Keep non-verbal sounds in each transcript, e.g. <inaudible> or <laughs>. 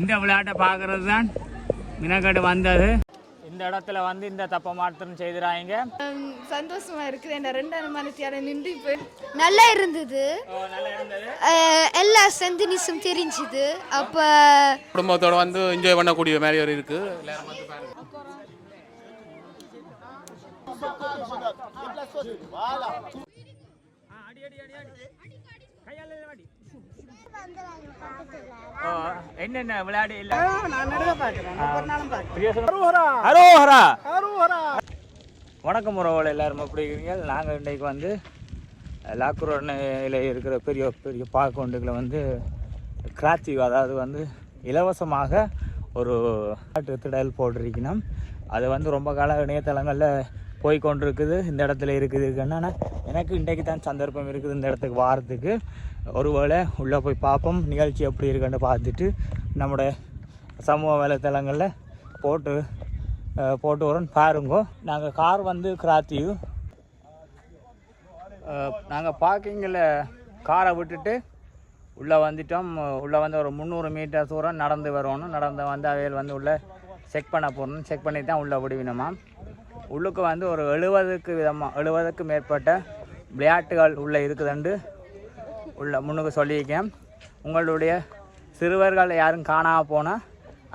இந்த விளையாட்டை பார்க்கறது தான் மினக்கட்டு வந்தது. இந்த இடத்துல வந்து இந்த தப்ப மாற்றம் செய்திராங்க ஹம், சந்தோஷமா இருக்குது. என்ன ரெண்டாவது மனத்தியால நின்று இப்போ நல்லா இருந்தது. நல்லா இருந்தது. அஹ் எல்லா செந்தினிஸும் தெரிஞ்சுது. அப்போ குடும்பத்தோட வந்து என்ஜாய் பண்ணக்கூடிய மாதிரி ஒரு இருக்கு. எல்லாரும் வந்து பாருங்க. என்னென்ன விளையாடு இல்ல? அரோஹரா. வணக்கம் உறவுகள் எல்லாரும். எப்படி இருக்கீங்க? நாங்கள் இன்றைக்கு வந்து லாக்குரோனில் இருக்கிற பெரிய பெரிய பார்க்கொண்டுகளை வந்து கிராத்தி அதாவது வந்து இலவசமாக ஒரு காட்டு திடல் போட்டிருக்கணும் அது வந்து ரொம்ப கால இணையதளங்களில் போய் கொண்டிருக்குது இந்த இடத்துல இருக்குது. இருக்குன்னா எனக்கு இன்றைக்கு தான் சந்தர்ப்பம் இருக்குது இந்த இடத்துக்கு வாரத்துக்கு. ஒருவேளை உள்ளே போய் பார்ப்போம் நிகழ்ச்சி எப்படி இருக்குன்னு பார்த்துட்டு நம்முடைய சமூக வலைத்தளங்களில் போட்டு போட்டு வரோம். பாருங்கோ நாங்கள் கார் வந்து கிராத்தியு நாங்கள் பார்க்கிங்கில் காரை விட்டுட்டு உள்ளே வந்துட்டோம். உள்ளே வந்து ஒரு முந்நூறு மீட்டர் தூரம் நடந்து வரணும். நடந்து வந்து அவையில் வந்து உள்ளே செக் பண்ண போகணும் செக் பண்ணி தான் உள்ளே விடுவினோமா. உள்ளுக்கு வந்து ஒரு எழுபதுக்கு விதமாக எழுபதுக்கு மேற்பட்ட விளையாட்டுகள் உள்ளே இருக்குதுண்டு. உள்ள முன்னுக்கு சொல்லியிருக்கேன். உங்களுடைய சிறுவர்கள் யாரும் காணாமல் போனால்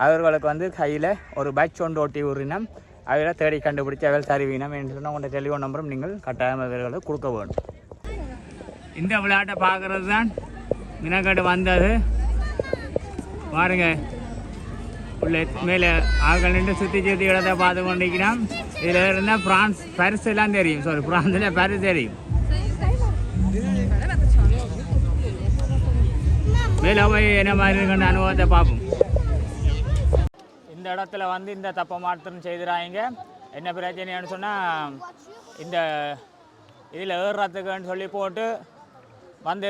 அவர்களுக்கு வந்து கையில் ஒரு பைக் ஒன்று ஓட்டி உரினம். அவரை தேடி கண்டுபிடிச்சி அவள் தருவீனம் என்று சொன்னால் உங்களுடைய டெலிஃபோன் நம்பரும் நீங்கள் கட்டாயம் அவர்களுக்கு கொடுக்க வேண்டும். இந்த விளையாட்டை பார்க்குறது தான் மினக்கட்டு வந்தது. பாருங்க. உள்ள மேலே ஆட்கள் நின்று சுற்றி சுற்றி இடத்தை பார்த்து கொண்டிருக்கிறோம் இதில் இருந்தால் பிரான்ஸ் பரிசு எல்லாம் தெரியும். சாரி பிரான்ஸில் பரிசு தெரியும். மேலே போய் என்ன மாதிரி இருக்குன்ற அனுபவத்தை பார்ப்போம். இந்த இடத்துல வந்து இந்த தப்பை மாற்றம் செய்துறாங்க. என்ன பிரச்சனைன்னு சொன்னால் இந்த இதில் ஏறுறதுக்குன்னு சொல்லி போட்டு வந்து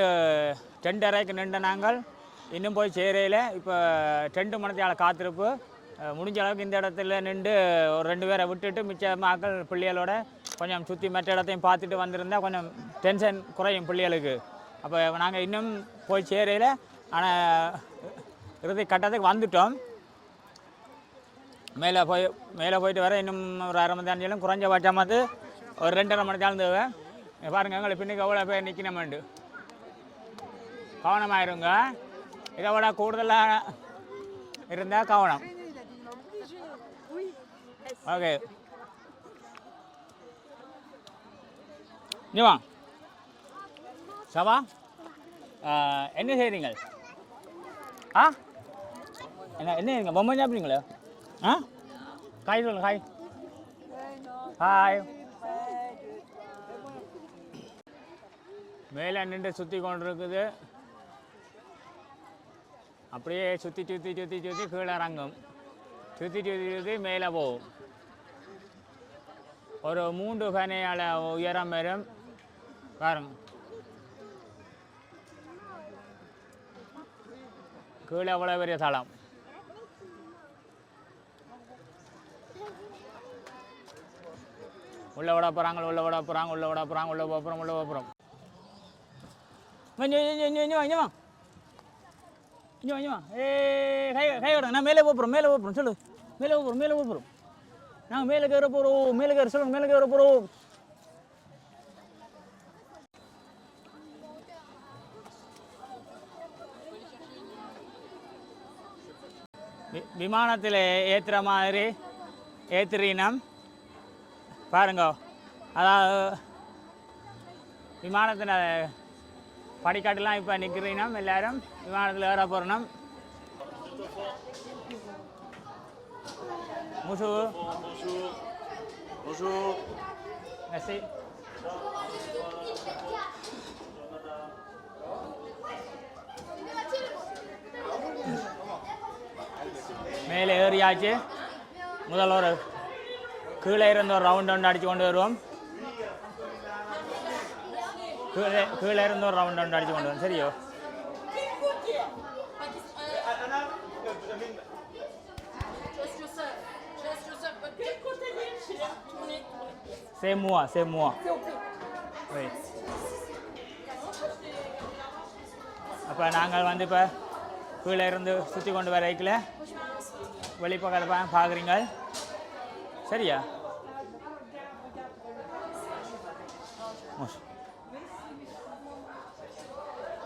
டெண்டரைக்கு நின்ற நாங்கள் இன்னும் போய் சேரையில் இப்போ டெண்டு மணத்தால் காத்திருப்பு. முடிஞ்ச அளவுக்கு இந்த இடத்துல நின்று ஒரு ரெண்டு பேரை விட்டுட்டு மிச்ச மக்கள் பிள்ளைகளோட கொஞ்சம் சுற்றி மற்ற இடத்தையும் பார்த்துட்டு வந்திருந்தால் கொஞ்சம் டென்ஷன் குறையும் பிள்ளைகளுக்கு. அப்போ நாங்கள் இன்னும் போய் சேரையில் ஆனால் இறுதி கட்டத்துக்கு வந்துட்டோம். மேலே போய் மேலே போயிட்டு வர இன்னும் ஒரு அரை மணி நேரம் குறைஞ்ச பட்சமாவது ஒரு ரெண்டரை மணி நேரம் தேவை. பாருங்கள் எங்களை பின்னுக்கு எவ்வளோ பேர் நிற்கணுமெண்டு கவனமாயிருங்க இதை விட கூடுதலாக இருந்தால் கவனம். ஓகே. நீ சவா. என்ன செய்கிறீங்க ஆ? என்ன என்ன இருங்க பொம்மை சாப்பிட்றீங்களா ஆ? காய் சொல்லுங்க ஹாய் ஹாய் மேலே நின்று சுற்றி கொண்டு இருக்குது அப்படியே சுற்றி சுற்றி சுற்றி சுற்றி கீழே இறங்கும். சுற்றி சுற்றி சுற்றி மேலே போகும். ஒரு மூன்று கனையால் உயரம் வரும். பாருங்கள் கீழே அவ்வளோ பெரிய தளம் உள்ளே விட போகிறாங்க உள்ளே விட போகிறாங்க உள்ளே விட போகிறாங்க உள்ளே போகிறோம் உள்ளே போகிறோம் கொஞ்சம் கொஞ்சம் கொஞ்சம் கொஞ்சம் வா கொஞ்சம் வா. ஏ கை கை விடுங்க நான் மேலே போகிறோம் மேலே போகிறோம் சொல்லு. மேலே போகிறோம் மேலே போகிறோம் நாங்கள் மேலே கேற போகிறோம் மேலே கேற சொல்லுங்கள் மேலே கேற போகிறோம் விமானத்தில் ஏற்றுற மாதிரி ஏற்றுறீனம் பாருங்க. அதாவது விமானத்தில் படிக்காட்டுலாம் இப்போ நிற்கிறீனம் எல்லாரும் விமானத்தில் ஏற போகிறோம் முசு. மெஸ்ஸி மேலே ஏறியாச்சு முதல்ல ஒரு கீழே இருந்து ஒரு ரவுண்ட் ஒன்று அடித்து கொண்டு வருவோம் கீழே கீழே இருந்து ஒரு ரவுண்ட் ஒன்று அடித்து கொண்டு வருவோம் சரியோ C'est moi, c'est moi. Oui. அப்போ நாங்கள் வந்து இப்போ கீழே இருந்து சுற்றி கொண்டு வர வைக்கல வெளிப்பக்கத்தில் பார்க்குறீங்க சரியா?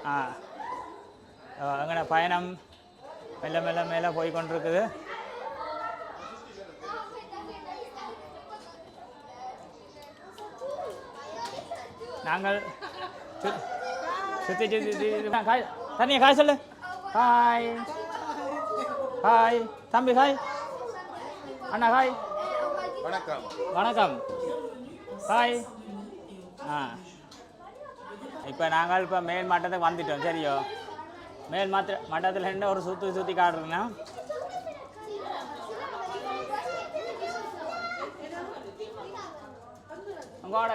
ஆ. எங்கட பயணம் மெல்ல மெல்ல மேலே போய் கொண்டிருக்குது. நாங்கள் சு- சுற்றி சுற்றி காய் தண்ணியை காய் சொல்லு. காய். காய் தம்பி காய் அண்ணா காய் வணக்கம். வணக்கம். ஹாய் ஆ. இப்போ நாங்கள் இப்போ மேல் மட்டத்துக்கு வந்துட்டோம் சரியோ? மேல் மட்ட மட்டத்தில் என்ன ஒரு சுற்றி சுற்றி காட்டுறீங்கன்னா உங்களோட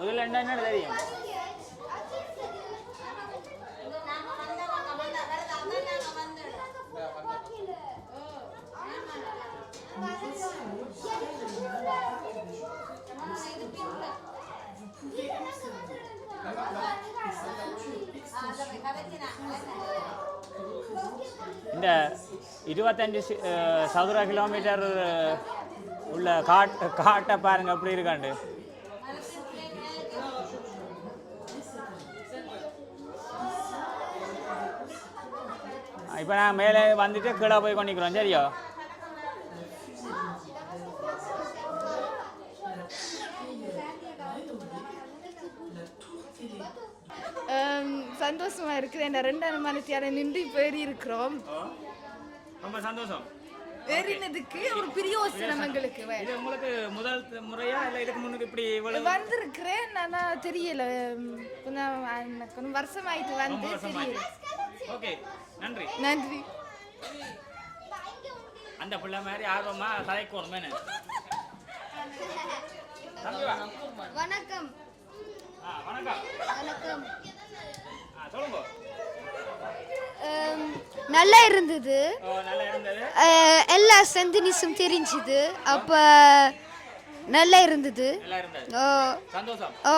இதில் என்ன என்ன தெரியும் இந்த இருபத்தஞ்சு சதுர கிலோமீட்டர் உள்ள காட் காட்டை பாருங்க எப்படி இருக்காண்டு. இப்போ நான் மேலே வந்துட்டு கீழே போய் கொண்டிக்கிறோம் சரியோ? சந்தோஷமா இருக்குது இந்த ரெண்டாயிரம் மணித்தியால நின்று இருக்கிறோம். ரொம்ப சந்தோஷம். ஏறினதுக்கு ஒரு பிரயோசனம் எங்களுக்கு இது உங்களுக்கு முதல் முறையா இல்லை இதுக்கு முன்னுக்கு இப்படி இவ்வளவு வந்திருக்கிறேன். ஆனா தெரியல. கொஞ்சம் வருஷம் ஆயிட்டு வந்து தெரியல. ஓகே. நன்றி. நன்றி. அந்த பிள்ளை மாதிரி ஆர்வமா மேனு தம்பி வா. வணக்கம். வணக்கம். வணக்கம். சொல்லுங்க. நல்லா இருந்தது. எல்லா செந்தினிஸும் தெரிஞ்சுது. அப்போ நல்லா இருந்தது. நல்லா இருந்தது. ஓ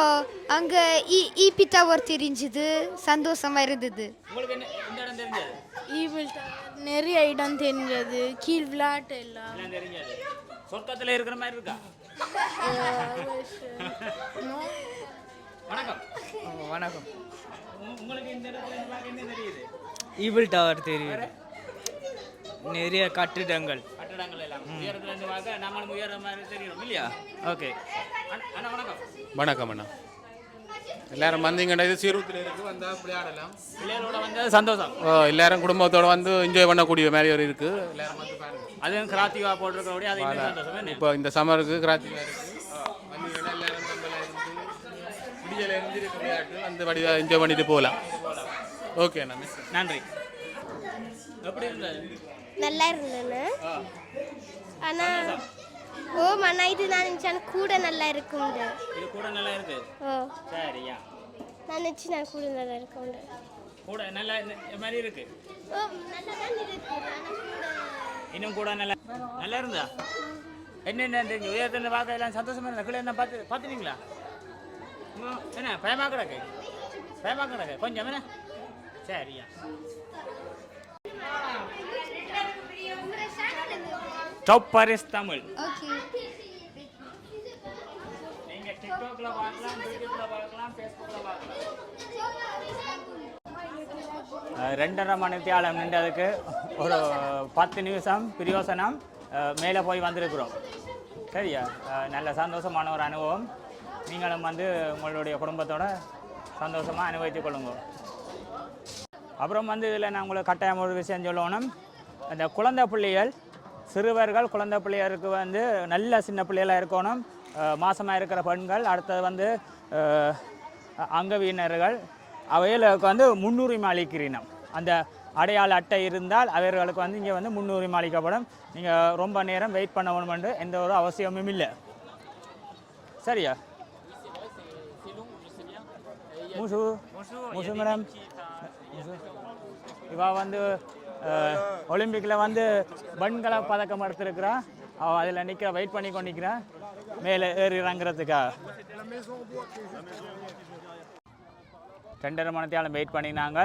அங்கே இ ஈபி டவர் தெரிஞ்சுது. சந்தோஷமா இருந்தது. உங்களுக்கு என்ன இந்த இடம் தெரிஞ்சது? ஈவில் நிறைய இடம் தெரிஞ்சது. கீழ் விளையாட்டு எல்லாம். எல்லாம் தெரிஞ்சது. சொர்க்கத்துல இருக்கிற மாதிரி இருக்கா? <laughs> வணக்கம். வணக்கம். உங்களுக்கு இந்த இடத்துல இருந்து பார்க்க என்ன தெரியுது? ஈபிள் டவர் தெரியுது. நிறைய கட்டிடங்கள். கட்டடங்கள் எல்லாம். உயரத்துல இருந்து பார்க்க நம்மளும் உயர மாதிரி தெரியும் இல்லையா? ஓகே அண்ணா வணக்கம். வணக்கம் அண்ணா. எல்லாரும் வந்தீங்கன்னா இது சீரூத்தில் இருக்கு வந்தால் விளையாடலாம் பிள்ளைகளோட வந்து சந்தோஷம். ஓ, எல்லாரும் குடும்பத்தோட வந்து என்ஜாய் பண்ணக்கூடிய மாதிரி ஒரு இருக்கு. எல்லாரும் வந்து பாருங்க. அதுவும் கிராத்திகா போட்டிருக்கபடி அது இன்னும் சந்தோஷம் இப்போ இந்த சம்மருக்கு கிராத்திகா இருக்கு. வந்தீங்கன்னா எல்லாரும் நம்மள இருந்து விடியல இருந்து இருக்க விளையாட்டு வந்து வடிவா என்ஜாய் பண்ணிட்டு போகலாம். ஓகே அண்ணா மிஸ் நன்றி. எப்படி இருந்தது? நல்லா இருந்தேன்னு ஆ. ஆனால் ஓ மண்ணா இது நான் நினச்சேன் கூட நல்லா இருக்கும்ண்டு. இது கூட நல்லா இருக்கு? ஓ சரியா. நான் நினச்சி நான் கூட நல்லா இருக்கும்ண்டு. கூட நல்லா மாதிரி இருக்கு? ஓ நல்லா தான் இருக்கு. இன்னும் கூட நல்லா நல்லா இருந்தா? என்னென்ன தெரிஞ்சு? உயரத்துல பார்க்க எல்லாம் சந்தோஷமா இருந்தா? கீழே என்ன பார்த்து பார்த்துட்டீங்களா? என்ன பயமா கிடக்கு? பயமா கிடக்கு. கொஞ்சம் என்ன? சரியா. டாப் பாரிஸ் தமிழ் ஓகே நீங்க டிக்டாக்ல பார்க்கலாம் யூடியூப்ல பார்க்கலாம் ஃபேஸ்புக்ல பார்க்கலாம். அஹ் ரெண்டரை மணி தியாலம் நின்றதுக்கு ஒரு பத்து நிமிஷம் பிரியோசனம் மேலே போய் வந்திருக்கிறோம். சரியா? நல்ல சந்தோஷமான ஒரு அனுபவம். நீங்களும் வந்து உங்களுடைய குடும்பத்தோட சந்தோஷமாக அனுபவித்துக் கொள்ளுங்க. அப்புறம் வந்து இதில் நான் உங்களுக்கு கட்டாயம் ஒரு விஷயம் சொல்லணும். அந்த குழந்தை பிள்ளைகள் சிறுவர்கள் குழந்தை பிள்ளையருக்கு வந்து நல்ல சின்ன பிள்ளைகளாக இருக்கணும். மாசமாக இருக்கிற பெண்கள் அடுத்தது வந்து அங்கவீனர்கள் அவைகளுக்கு வந்து முன்னுரிமை அளிக்கிறீனம். அந்த அடையாள அட்டை இருந்தால் அவர்களுக்கு வந்து இங்கே வந்து முன்னுரிமை அளிக்கப்படும். நீங்கள் ரொம்ப நேரம் வெயிட் பண்ண வேணுமென்று எந்த ஒரு அவசியமும் இல்லை. சரியா? முசு முசு மேடம். இவா வந்து ஒலிம்பிக்கில் வந்து வெண்கல பதக்கம் எடுத்திருக்கிறா அவள் அதில் நிற்கிற வெயிட் பண்ணி கொண்டு நிற்கிறா மேலே ஏறி இறங்குறதுக்கா. ரெண்டரை மணத்தையாலும் வெயிட் பண்ணினாங்க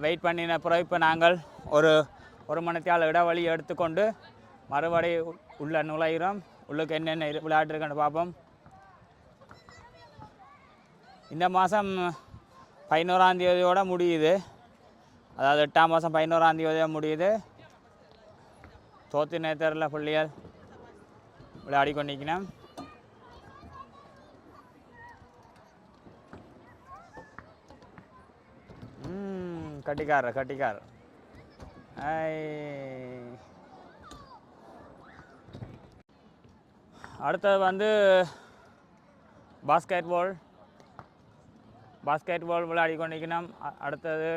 வெயிட் பண்ணின பிறகு இப்போ நாங்கள் ஒரு ஒரு மணத்தையால் இடைவெளி எடுத்துக்கொண்டு மறுபடி உள்ள நுழைகிறோம் உள்ளுக்கு என்னென்ன இரு- விளையாட்டு இருக்குன்னு பார்ப்போம். இந்த மாதம் பதினோராம் தேதியோட முடியுது. அதாவது எட்டாம் மாதம் பதினோராம் தேதியோட முடியுது. தோத்து நேத்தரில் பிள்ளைகள் விளையாடி கொண்டிருக்கணும் கட்டிக்கார கட்டிக்காரர் கட்டிக்காரர். ஐ. அடுத்தது வந்து பாஸ்கெட் பால் பாஸ்கெட் பால் விளையாடி கொண்டிருக்கணும் அடுத்தது.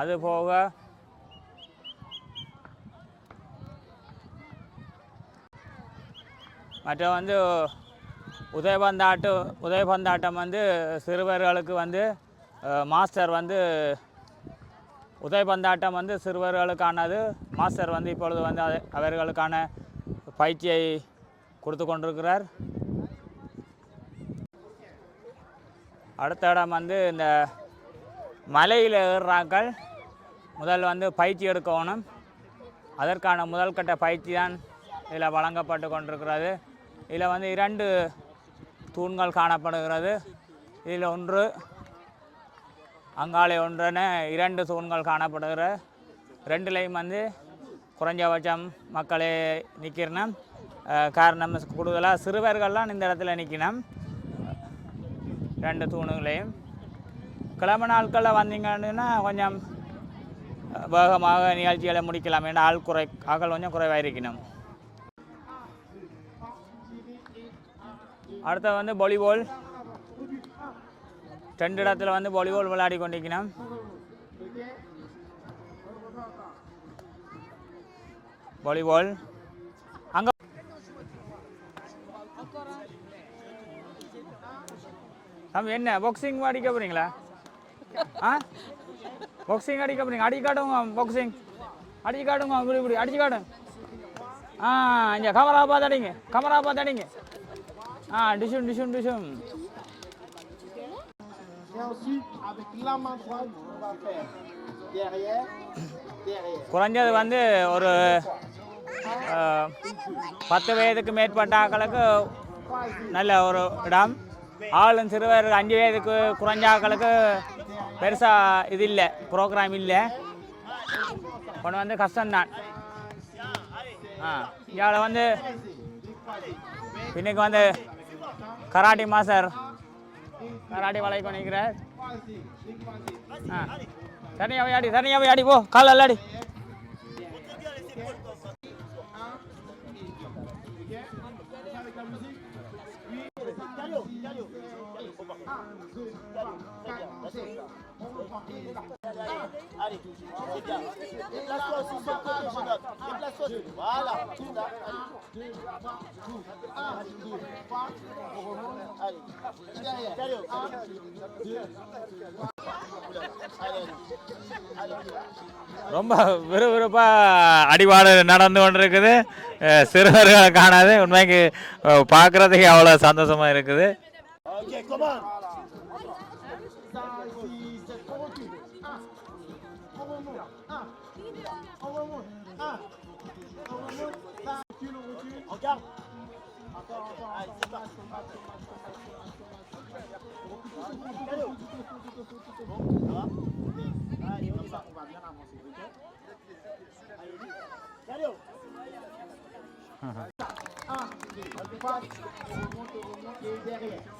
அது போக. மற்ற வந்து உதயபந்தாட்டு உதயபந்தாட்டம் வந்து சிறுவர்களுக்கு வந்து மாஸ்டர் வந்து உதயபந்தாட்டம் வந்து சிறுவர்களுக்கானது. மாஸ்டர் வந்து இப்பொழுது வந்து அவர்களுக்கான பயிற்சியை கொடுத்து கொண்டிருக்கிறார். அடுத்த இடம் வந்து இந்த மலையில் ஏறுறாக்கள். முதல் வந்து பயிற்சி எடுக்கணும். அதற்கான முதல் கட்ட பயிற்சி தான் இதில் வழங்கப்பட்டு கொண்டிருக்கிறது. இதில் வந்து இரண்டு தூண்கள் காணப்படுகிறது. இதில் ஒன்று அங்காலே ஒன்றென இரண்டு தூண்கள் காணப்படுகிற ரெண்டுலேயும் வந்து குறைஞ்சபட்சம் மக்களே நிற்கிறணும் காரணம் கூடுதலாக சிறுவர்கள்லாம் இந்த இடத்துல நிற்கணும் ரெண்டு தூணுகளையும் கிழமை நாட்களில் வந்தீங்கன்னா கொஞ்சம் வேகமாக நிகழ்ச்சிகளை முடிக்கலாம் ஏன்னா ஆள் குறை ஆக்கள் கொஞ்சம் குறைவாக இருக்கணும் அடுத்து வந்து வாலிபால் ரெண்டு இடத்துல வந்து வாலிபால் விளையாடி கொண்டிருக்கணும் வாலிபால் தம்பி என்ன பாக்ஸிங் அடிக்க போகிறீங்களா ஆ? பாக்ஸிங் அடிக்க போறீங்க. அடி காட்டுங்க பாக்ஸிங் அடிச்சு காட்டுங்க இப்படி இப்படி அடிச்சு காட்டுங்க ஆ இங்கே கமரா பார்த்து அடிங்க. கமரா பார்த்து அடிங்க. ஆ டிஷும் டிஷும் டிஷும். குறைஞ்சது வந்து ஒரு பத்து வயதுக்கு மேற்பட்ட ஆக்களுக்கு நல்ல ஒரு இடம். ஆளும் சிறுவர் அஞ்சு வயதுக்கு குறைஞ்ச ஆக்களுக்கு பெருசாக இது இல்லை. ப்ரோக்ராம் இல்லை கொண்டு வந்து கஷ்டம்தான். ஆ இங்கே வந்து இன்னைக்கு வந்து கராட்டி மாஸ்டர் கராட்டி வலை கொண்டிருக்கிறார் ஆ தனியாக விளையாடி தனியாக விளையாடி போ கால் விளையாடி. Allez, c'est bien. Déplace-toi aussi sur le côté, je note. Déplace-toi. Voilà, tout là. Allez. Un, deux, trois, on remonte. Allez, derrière. Derrière. Un, deux, trois. Allez, allez. Allez. ரொம்ப விறுவிறுப்பாக அடிபாடு நடந்து கொண்டிருக்குது அஹ் சிறுவர்களை காணாது உண்மைக்கு அஹ் பார்க்கறதுக்கு அவ்வளோ சந்தோஷமாக இருக்குது Ok, commande. 5, 6, 7, on recule. 1, on remonte. 1, on remonte. 1, on remonte. 5, on recule, on recule. On garde. Encore, encore. Allez, c'est parti. Ça va Allez, y va. On va bien avancer, ok Allez, allez. oh. 1, on remonte, on remonte et. Derrière.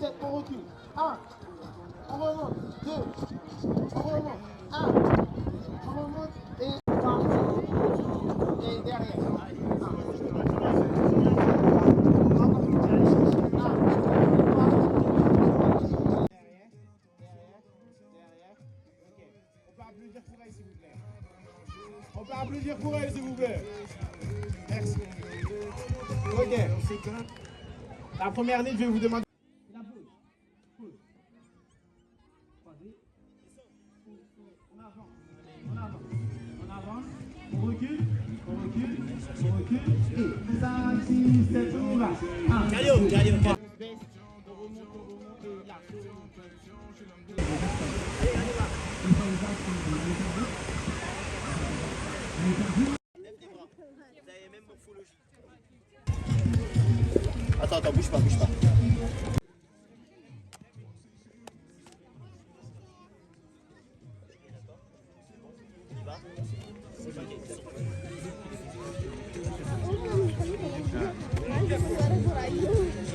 7, on recule. 1, on remonte. 2, on remonte. 1, on remonte et 3, et derrière. On peut applaudir pour elle, s'il vous plaît. Merci. Ok. La première ligne, je vais vous demander. Attends, attends, bouge pas, bouge pas.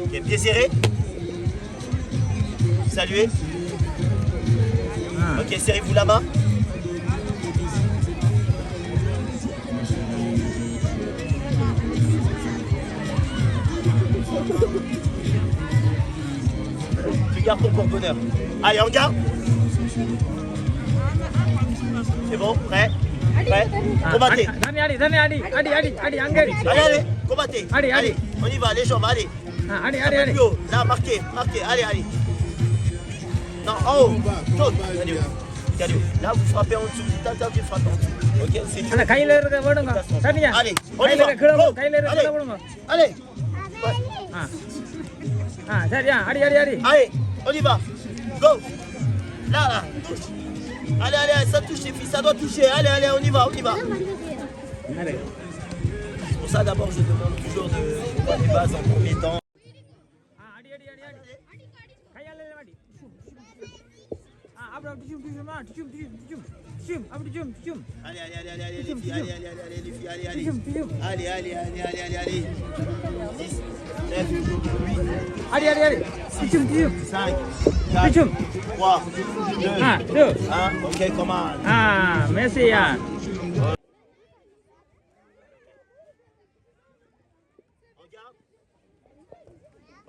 Ok, pied serré. Saluez. Allez, on regarde. C'est bon, prêt? Ah, combattez. Ah, allez, allez, allez, allez, allez, allez, allez, allez, combattez. Allez, allez. On y va, les jambes, allez. Ah, allez, allez, allez. Là, marquez, marquez, allez, allez. Non, en haut. Là vous frappez en dessous, tentez de frapper en dessous. Ok, c'est. Euh, allez, on y va. Allez. Allez. Allez, on y va. Go Là, là Allez, allez, ça touche les filles, ça doit toucher. Allez, allez, on y va, on y va. C'est pour ça d'abord je demande toujours de faire des bases en premier temps. Allez, allez, allez, allez, allez, les filles, allez, allez, allez, allez, filles, allez, allez. Allez, allez, allez, allez, allez, allez. 10, 9, 8. Allez, allez, allez. 5, les filles, allez, allez, allez, allez, les filles, allez, allez. டிச்சும் டிச்சும் Allez, allez, allez, allez, allez, allez. 10, 9, 8, அடி அடி அடி டிச்சும் டிச்சும் 5, 4, டிச்சும் 3, 2, ஆ டூ 1. Ok, commande. ஆ மெஸ்ஸியா Regarde.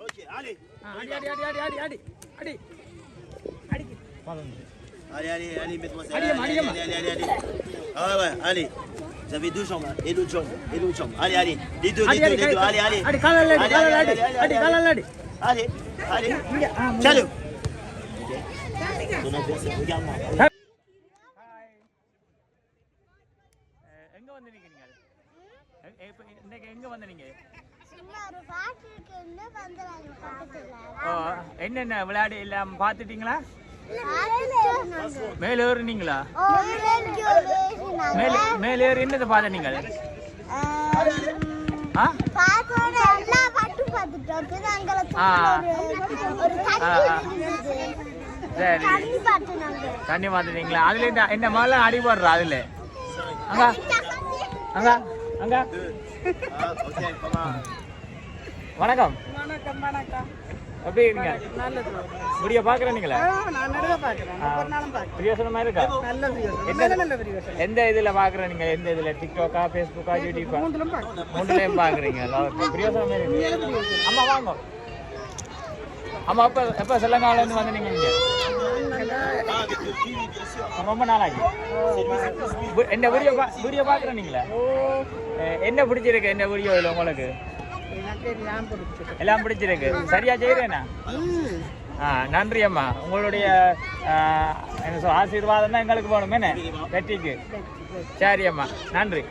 Ok, allez. ஆ, அடி அடி அடி அடி அடி அடி அடி அடி Allez, allez, allez, mademoiselle. Allez, Allez, allez, allez, allez, allez, allez. Ah ouais, ouais, allez. Vous avez deux jambes, hein, et l'autre jambe, et l'autre jambe. Allez, allez. Les deux, les அடி deux, அடி les deux. Allez, allez. அடி காலால அடி Allez, காலால allez, அடி allez, அடி allez, காலால அடி Allez, allez. இங்க ஆ Tiens-le. Ton adversaire, regarde-moi. எங்க வந்து நிக்கிறீங்க இப்போ இன்னைக்கு எங்க வந்து நீங்க சும்மா ஒரு பாட்டு இருக்குன்னு வந்துடுறாங்க பக்கத்துல ஓ என்னென்ன விளையாடி எல்லாம் பார்த்துட்டீங்களா பாட்டு மேலேறுனீங்களா ஓ எங்க வந்து நீங்க இன்னைக்கு எங்க என்னென்ன விளையாடு எல்லாம் பாத்துட்டீங்களா மேல ஏறினீங்களா மேல மேல ஏறி என்னது பாத்த நீங்கள் பாத்துட்டோம் நாங்க தண்ணி பார்த்துட்டீங்களா அதுல இந்த என்ன முதல்ல அடிபடுறா அதுல. அங்க. அங்க. அங்க. வணக்கம். வணக்கம் வணக்கம். எப்படி இருக்கீங்க? பிரியோசனமா இருக்கா? எந்த இதுல பாக்குற நீங்க? எந்த இதுல? டிக்டாக்கா ஃபேஸ்புக்கா யூடியூபா மூணுலயும் பாக்குறீங்க. பிரியோசனமே இருக்கு. அம்மா வாங்க. அம்மா எப்ப எப்ப செல்லங்கால இருந்து வந்து நீங்க இங்க? ரொம்ப நாளாகி. என்ன வீடியோ வீடியோ பார்க்குறேன் என்ன பிடிச்சிருக்கு? என்ன வீடியோ இல்லை உங்களுக்கு? எல்லாம் பிடிச்சிருக்கு. சரியா செய்கிறேண்ணா ஆ நன்றி அம்மா. உங்களுடைய என்ன ஆசீர்வாதம் தான் எங்களுக்கு போகணும் என்ன? வெற்றிக்கு. சரி அம்மா நன்றி.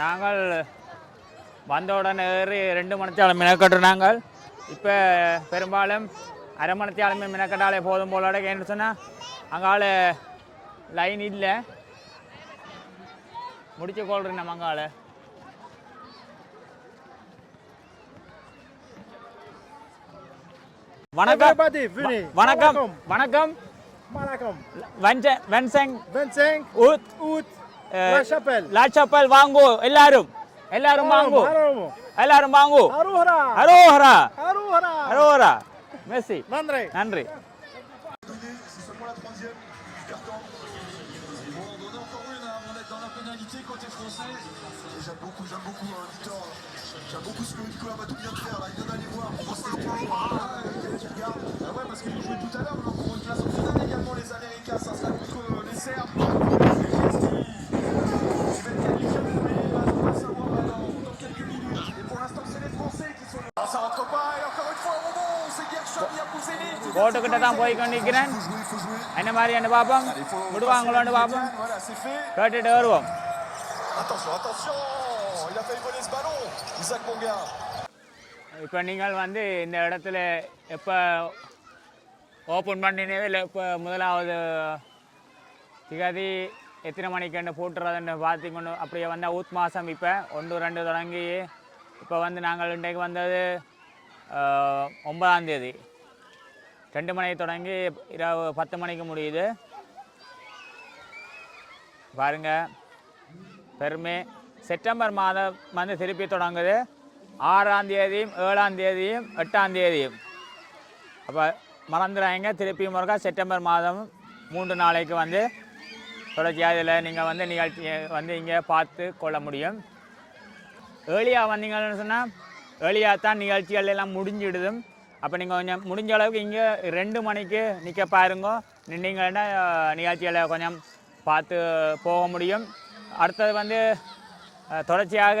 நாங்கள் வந்த உடனே ஏறி ரெண்டு மணித்தாலும் மினக்கட்டு நாங்கள். இப்போ பெரும்பாலும் அரை மணித்தாலுமே மினக்கட்டாலே போதும் போல என்ன சொன்னால் அங்கால லைன் இல்லை. முடிச்சு கொள்றேன் நம்ம அங்கால. வணக்கம். Everybody, venez. வணக்கம். Welcome. வணக்கம். Malacom. வஞ்ச La Chapelle La chapelle, Vango, Elarum, Elarum Mango, Elarum Mango, Aruhara, Aruhara, Aruhara, Aruhara, Messi, André, André. J'aime beaucoup, j'aime beaucoup Victor. J'aime beaucoup ce que Nicolas va tout bien faire. Il vient d'aller voir. On. Ah ouais, parce qu'il nous jouait tout à l'heure. On a une place en également les Américains. Ça sera contre euh, les Serbes. கோட்டுக்கிட்ட தான் போய் கொண்டிருக்கிறேன் என்ன மாதிரி failli பார்ப்போம் விடுவாங்களோன்னு பார்ப்போம் கேட்டுட்டு வருவோம். இப்போ நீங்கள் வந்து இந்த இடத்துல எப்போ ஓப்பன் பண்ணினவே இல்லை இப்போ முதலாவது திகதி எத்தனை மணிக்கு போட்டுறதுன்னு பார்த்திங்கன்னு அப்படியே வந்தால் ஊத் மாதம் இப்போ. ஒன்று ரெண்டு தொடங்கி இப்போ வந்து நாங்கள் இன்றைக்கு வந்தது ஒன்பதாம் தேதி. ரெண்டு மணிக்கு தொடங்கி இரவு பத்து மணிக்கு முடியுது. பாருங்க. பெருமை. செப்டம்பர் மாதம் வந்து திருப்பி தொடங்குது. ஆறாம் தேதியும் ஏழாம் தேதியும் எட்டாம் தேதியும். அப்போ மறந்துடாங்க திருப்பி முருகா செப்டம்பர் மாதம் மூன்று நாளைக்கு வந்து தொடர்ச்சியாக இதில் நீங்கள் வந்து நிகழ்ச்சியை வந்து இங்கே பார்த்து கொள்ள முடியும். ஏழியாக வந்தீங்கன்னு சொன்னால் ஏழியாக தான் நிகழ்ச்சிகள் எல்லாம் முடிஞ்சிடுதும். அப்போ நீங்கள் கொஞ்சம் முடிஞ்ச அளவுக்கு இங்கே ரெண்டு மணிக்கு நிற்க பாருங்க. நின்றீங்கன்னா அஹ், நிகழ்ச்சிகளை கொஞ்சம் பார்த்து போக முடியும். அடுத்தது வந்து தொடர்ச்சியாக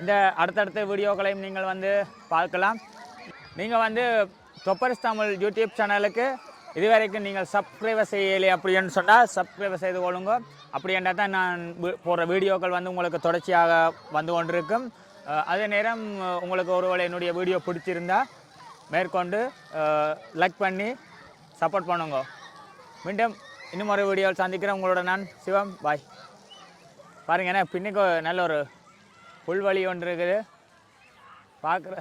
இந்த அடுத்தடுத்த வீடியோக்களையும் நீங்கள் வந்து பார்க்கலாம். நீங்கள் வந்து தொப்பரிஸ் தமிழ் யூடியூப் சேனலுக்கு இதுவரைக்கும் நீங்கள் சப்ஸ்கிரைபர் செய்யலை அப்படின்னு சொன்னால் சப்ஸ்கிரைபர் செய்து கொள்ளுங்க. அப்படி என்றால் தான் நான் வி- போடுற வீடியோக்கள் வந்து உங்களுக்கு தொடர்ச்சியாக வந்து கொண்டிருக்கும். அதே நேரம் உங்களுக்கு ஒருவேளை என்னுடைய வீடியோ பிடிச்சிருந்தா மேற்கொண்டு லைக் பண்ணி சப்போர்ட் பண்ணுங்க. மீண்டும் இன்னும் ஒரு வீடியோவில் சந்திக்கிறேன். உங்களோட நான் சிவம். பாய் பாருங்க ஏன்னா பின்னுக்கு நல்ல ஒரு புல்வழி ஒன்று இருக்குது. பார்க்குற